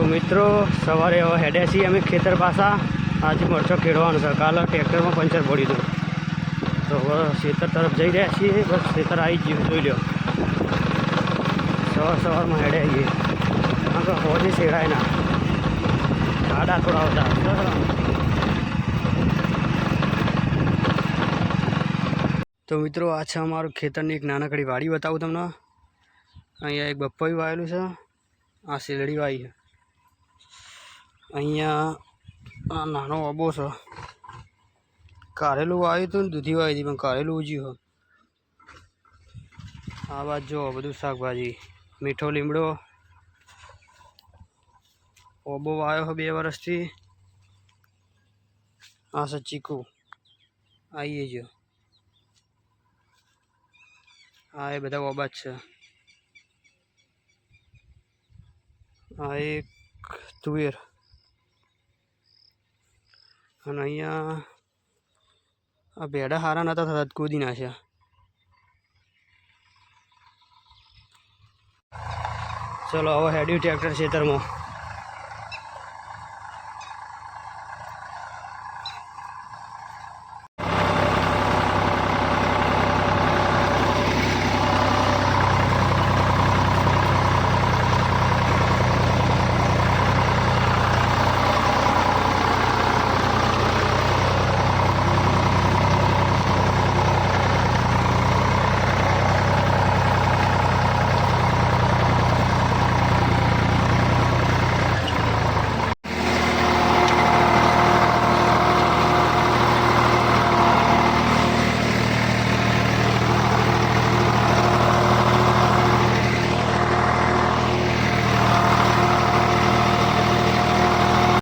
તો મિત્રો, સવારે હેડ્યા છીએ અમે ખેતર પાસા આજે મરચો ખેડવાનો છે. કાલે ટ્રેક્ટરમાં પંચર પડી દઉં. તો હવે ખેતર તરફ જઈ રહ્યા છીએ. બસ ખેતર આવી ગયું, જોઈ લો સવાર સવારમાં હેડ્યા આવીએ. કારણ કે હોજે શેડાય ના. ગાડા થોડા હતા તો મિત્રો, આ છે અમારું ખેતરની એક નાનકડી વાડી. બતાવું તમને. અહીંયા એક બપ્પોઈ વાયેલું છે. આ શેલડી વાવી છે. અહીંયા આ નાનો અબો છે. કારેલું વાવ્યું હતું ને દૂધી વાવી હતી, પણ કારેલું ઉજ્યું આ બાજુ જો બધું શાકભાજી. મીઠો લીમડો. ઓબો વાવ્યો છે બે વર્ષથી આ છે ચીકુ. આવીએ જો. હા એ બધા ઓબા જ છે. આ એક તુવેર. અને અહીંયા આ ભેડા હારા નતા થતા કૂદી નાખ્યા ચલો હવે હેડ્યું ટ્રેક્ટર ખેતરમાં.